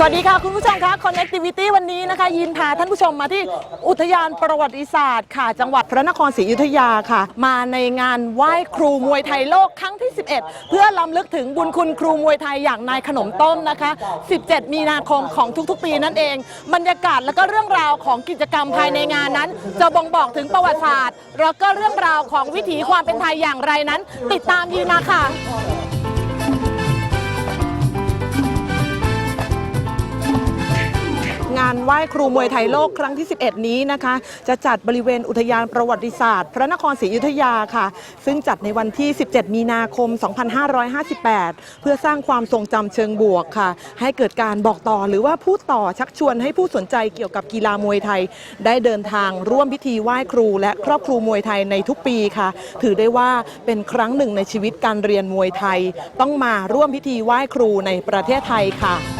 สวัสดีค่ะ คุณผู้ชมคะ Connectivity วันนี้นะคะ ยินพาท่านผู้ชมมาที่อุทยานประวัติศาสตร์ค่ะ จังหวัดพระนครศรีอยุธยาค่ะ มาในงานไหว้ครูมวยไทยโลกครั้งที่ 11 เพื่อล้ำลึกถึงบุญคุณครูมวยไทยอย่างนายขนมต้มนะคะ 17 มีนาคมของทุกๆ ปีนั่นเอง บรรยากาศและก็เรื่องราวของกิจกรรมภายในงานนั้น จะบ่งบอกถึงประวัติศาสตร์ แล้วก็เรื่องราวของวิถีความเป็นไทยอย่างไรนั้น ติดตามยีนาค่ะ งานไหว้ครูมวยไทยโลกครั้งที่ 11 นี้นะคะ จะจัดบริเวณอุทยานประวัติศาสตร์ พระนครศรีอยุธยาค่ะ ซึ่งจัดในวันที่ 17 มีนาคม 2558 เพื่อสร้างความทรงจำเชิงบวกค่ะ ให้เกิดการบอกต่อหรือว่าพูดต่อชักชวนให้ผู้สนใจเกี่ยวกับกีฬามวยไทย ได้เดินทางร่วมพิธีไหว้ครู และครอบครูมวยไทยในทุกปีค่ะ ถือได้ว่าเป็นครั้งหนึ่งในชีวิตการเรียนมวยไทย ต้องมาร่วมพิธีไหว้ครูในประเทศไทยค่ะ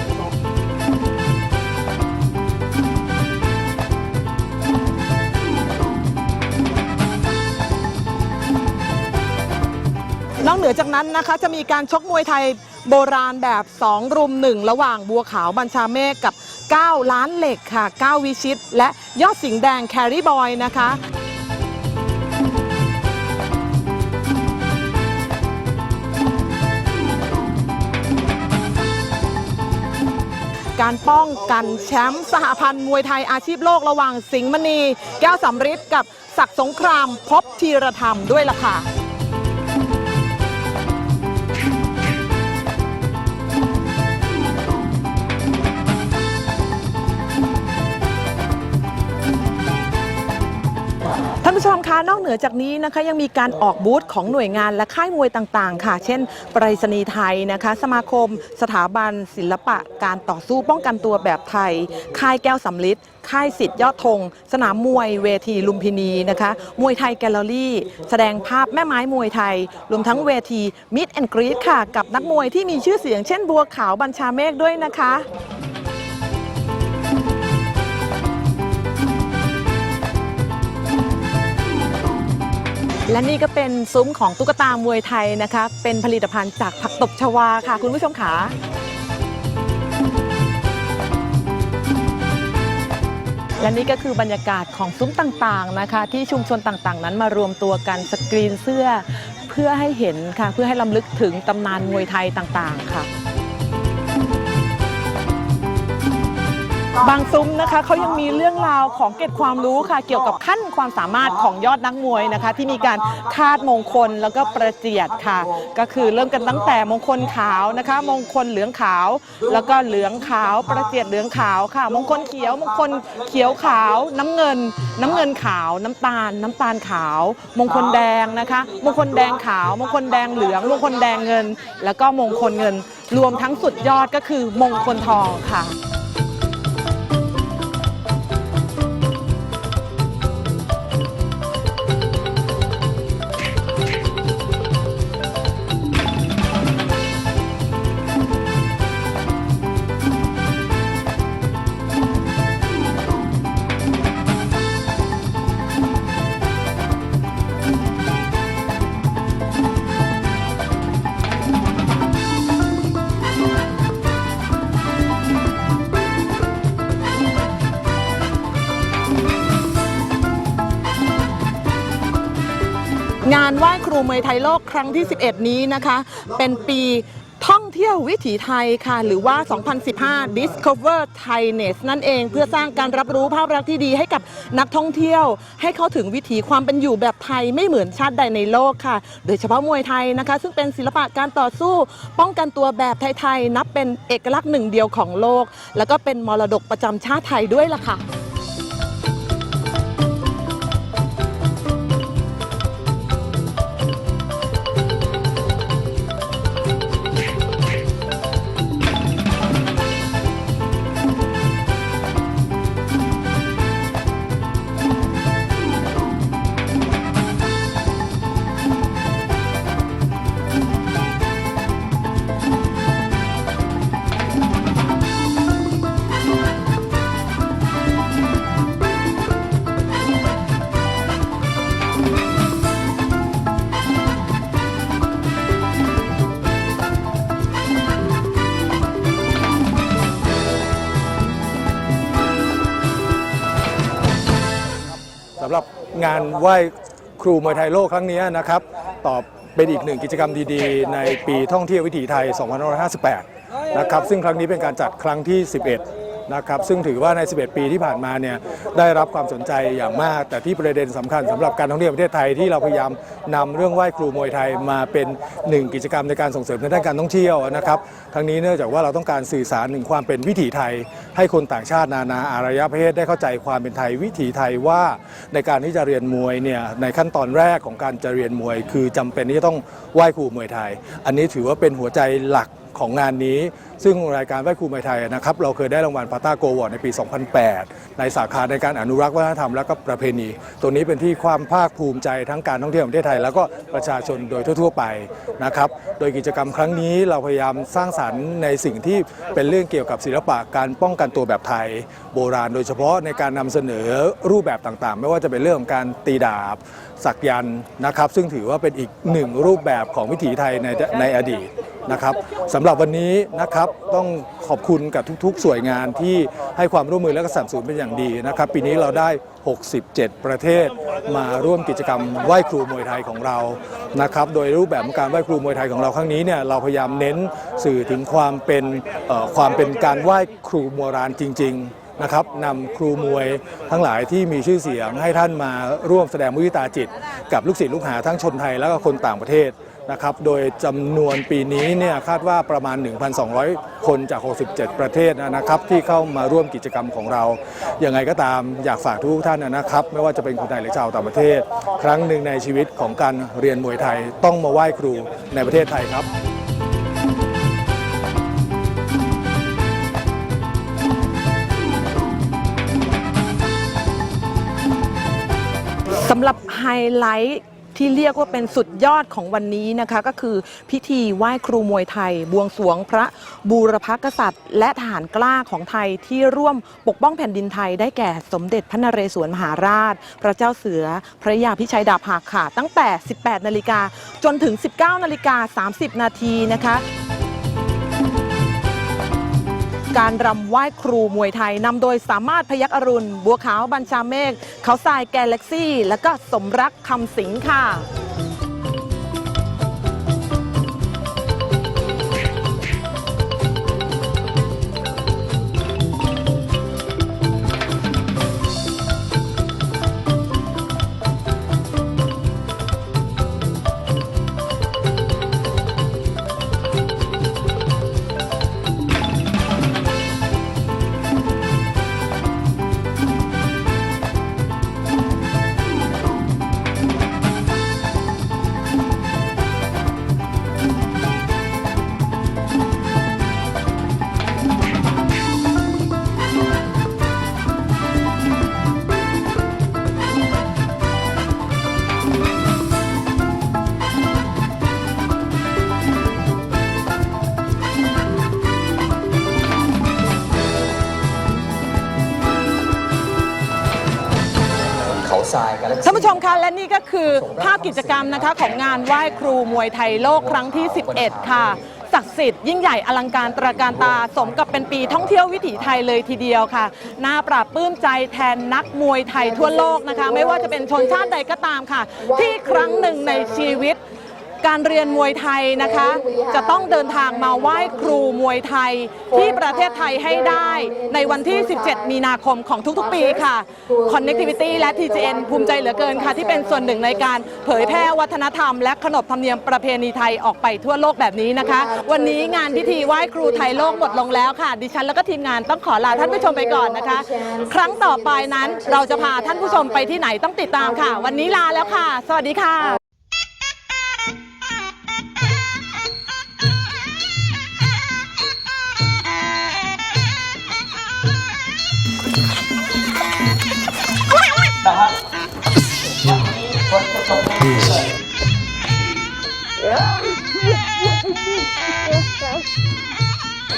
นือจากนั้นนะคะจะมีการชกมวยไทยโบราณแบบ 2 รุม 1 ระหว่างบัวขาวบัญชาเมฆกับ 9 ล้านเหล็กค่ะ 9 วิชิต และยอดสิงแดงแครีบอยนะคะการป้องกันแชมป์สหพันธ์มวยไทยอาชีพโลกระหว่างสิงห์มณี แก้วสำริดกับศักดิ์สงครามพบธีรธรรมด้วยล่ะค่ะ ผู้ชมคะนอกเหนือจากนี้นะคะยังมีการออกบูธของหน่วยงานและค่ายมวยต่างๆ ค่ะ เช่นไปรษณีย์ไทยนะคะ สมาคม สถาบัน ศิลปะ การต่อสู้ป้องกันตัวแบบไทย ค่ายแก้วสำลิดค่ายสิทธิ์ยอดธงสนามมวยเวทีลุมพินีนะคะ มวยไทยแกลเลอรี่ แสดงภาพแม่ไม้มวยไทย รวมทั้งเวทีมิดแอนกรีดค่ะ กับนักมวยที่มีชื่อเสียงเช่นบัวขาวบัญชาเมฆด้วยนะคะ และนี่ก็เป็นซุ้มของตุ๊กตามวยไทยนะคะ เป็นผลิตภัณฑ์จากผักตบชวาค่ะ คุณผู้ชมขาและนี่ก็คือบรรยากาศของซุ้มต่างๆนะคะ ที่ชุมชนต่างๆ นั้นมารวมตัวกันสกรีนเสื้อ เพื่อให้เห็นค่ะ เพื่อให้ลำลึกถึงตำนานมวยไทยต่างๆค่ะ บางซุ้มนะคะเขายังมีเรื่องราวของเกร็ดความรู้ค่ะ เกี่ยวกับขั้นความสามารถของยอดนักมวยนะคะ ที่มีการคาดมงคลแล้วก็ประเจียดค่ะ ก็คือเริ่มกันตั้งแต่มงคลขาวนะคะ มงคลเหลืองขาว แล้วก็เหลืองขาวประเจียดเหลืองขาวค่ะ มงคลเขียวมงคลเขียวขาว น้ำเงิน น้ำเงินขาว น้ำตาล น้ำตาลขาว มงคลแดงนะคะ มงคลแดงขาว มงคลแดงเหลือง มงคลแดงเงิน แล้วก็มงคลเงิน รวมทั้งสุดยอดก็คือมงคลทองค่ะ งานไหว้ครูมวยไทยโลกครั้งที่ 11 นี้นะคะ เป็นปีท่องเที่ยววิถีไทยค่ะ หรือว่า 2015 Discover Thainess นั่นเองเพื่อสร้างการรับรู้ภาพลักษณ์ที่ดีให้กับนักท่องเที่ยว ให้เข้าถึงวิถีความเป็นอยู่แบบไทยไม่เหมือนชาติใดในโลกค่ะ โดยเฉพาะมวยไทยนะคะ ซึ่งเป็นศิลปะการต่อสู้ ป้องกันตัวแบบไทย ๆ นับเป็นเอกลักษณ์หนึ่งเดียวของโลก แล้วก็เป็นมรดกประจำชาติไทยด้วยล่ะค่ะำหรับงานไหว้ครูมวยไทยโลกครั้งนี้นะครับ ตอบเป็นอีกหนึ่งกิจกรรมดีๆ ในปีท่องเที่ยววิถีไทย 2558 นะครับ ซึ่งครั้งนี้เป็นการจัดครั้งที่ 11 นะครับซึ่งถือว่าใน 11 ปีที่ผ่านมาเนี่ยได้รับความสนใจอย่างมาก แต่ที่ประเด็นสำคัญสำหรับการท่องเที่ยวประเทศไทยที่เราพยายามนำเรื่องไหว้ครูมวยไทยมาเป็นหนึ่งกิจกรรมในการส่งเสริมในด้านการท่องเที่ยวนะครับทั้งนี้เนื่องจากว่าเราต้องการสื่อสารถึงความเป็นวิถีไทย ให้คนต่างชาตินานาอารยประเทศได้เข้าใจความเป็นไทยวิถีไทยว่าในการที่จะเรียนมวยเนี่ยในขั้นตอนแรกของการจะเรียนมวย คือจำเป็นที่จะต้องไหว้ครูมวยไทย อันนี้ถือว่าเป็นหัวใจหลักของงานนี้ ซึ่งรายการไหว้ครูมวยไทยนะครับเราเคยได้รางวัลพาต้าโกวอร์ในปี 2008 ในสาขาในการอนุรักษ์วัฒนธรรมและก็ประเพณี ตัวนี้เป็นที่ความภาคภูมิใจทั้งการท่องเที่ยวของประเทศไทย แล้วก็ประชาชนโดยทั่ว ๆ ไปนะครับโดยกิจกรรมครั้งนี้เราพยายามสร้างสรรค์ในสิ่งที่เป็นเรื่องเกี่ยวกับศิลปะการป้องกันตัวแบบไทย โบราณ โดยเฉพาะในการนำเสนอรูปแบบต่างๆ ไม่ว่าจะเป็นเรื่องของการตีดาบสักยันนะครับซึ่งถือว่าเป็นอีกหนึ่งรูปแบบของวิถีไทยในในอดีตนะครับสำหรับวันนี้นะครับต้องขอบคุณกับทุกๆส่วนงานที่ให้ความร่วมมือและก็สนับสนุนเป็นอย่างดีนะครับ ปีนี้เราได้ 67 ประเทศมาร่วมกิจกรรมไหว้ครูมวยไทยของเรานะครับ โดยรูปแบบของการไหว้ครูมวยไทยของเราครั้งนี้เนี่ยเราพยายามเน้นสื่อถึงความเป็นความเป็นการไหว้ครูโบราณจริง ๆนะครับนำครูมวยทั้งหลายที่มีชื่อเสียงให้ท่านมาร่วมแสดงมุทิตาจิต กับลูกศิษย์ลูกหาทั้งชนไทยและก็คนต่างประเทศ นะครับ โดยจำนวนปีนี้เนี่ยคาดว่าประมาณ 1,200 คนจาก 67 ประเทศนะครับที่เข้ามาร่วมกิจกรรมของเรายังไงก็ตามอยากฝากทุกท่านนะครับ ไม่ว่าจะเป็นคนไทยหรือชาวต่างประเทศ ครั้งหนึ่งในชีวิตของการเรียนมวยไทยต้องมาไหว้ครูในประเทศไทยครับสำหรับไฮไลท์ ที่เรียกว่าเป็นสุดยอดของวันนี้นะคะ ก็คือพิธีไหว้ครูมวยไทย บวงสรวงพระบูรพกษัตริย์ และทหารกล้าของไทยที่ร่วมปกป้องแผ่นดินไทย ได้แก่สมเด็จพระนเรศวรมหาราช พระเจ้าเสือพระยาพิชัยดาบหักค่ะ ตั้งแต่ 18 นาฬิกาจนถึง 19 นาฬิกา 30 นาทีนะคะ การรำไหว้ครูมวยไทยนำโดยสามารถพยักอรุณ บัวขาวบัญชาเมฆเขาทรายแกลเล็กซี่ และก็สมรักคำสิงค่ะ ทรายกันแล้วท่านผู้ชมคะและนี่ก็คือภาพกิจกรรมนะคะของงานไหว้ครูมวยไทยโลกครั้งที่ 11 ค่ะศักดิ์สิทธิ์ยิ่งใหญ่อลังการตระการตาสมกับเป็นปีท่องเที่ยววิถีไทยเลยทีเดียวค่ะ น่าปราบปลื้มใจแทนนักมวยไทยทั่วโลกนะคะ ไม่ว่าจะเป็นชนชาติใดก็ตามค่ะ ที่ครั้งหนึ่งในชีวิต การเรียนมวยไทยนะคะ จะต้องเดินทางมาไหว้ครูมวยไทยที่ประเทศไทยให้ได้ในวันที่ 17 มีนาคมของทุกๆ ปีค่ะ Connectivity และ TGN ภูมิใจเหลือเกินค่ะ ที่เป็นส่วนหนึ่งในการเผยแพร่วัฒนธรรม และขนบธรรมเนียมประเพณีไทยออกไปทั่วโลกแบบนี้นะคะ วันนี้งานพิธีไหว้ครูไทยโลกหมดลงแล้วค่ะ ดิฉันแล้วก็ทีมงานต้องขอลาท่านผู้ชมไปก่อนนะคะ ครั้งต่อไปนั้นเราจะพาท่านผู้ชมไปที่ไหนต้องติดตามค่ะ วันนี้ลาแล้วค่ะ สวัสดีค่ะ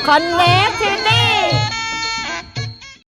คอนเนคทิวิตี้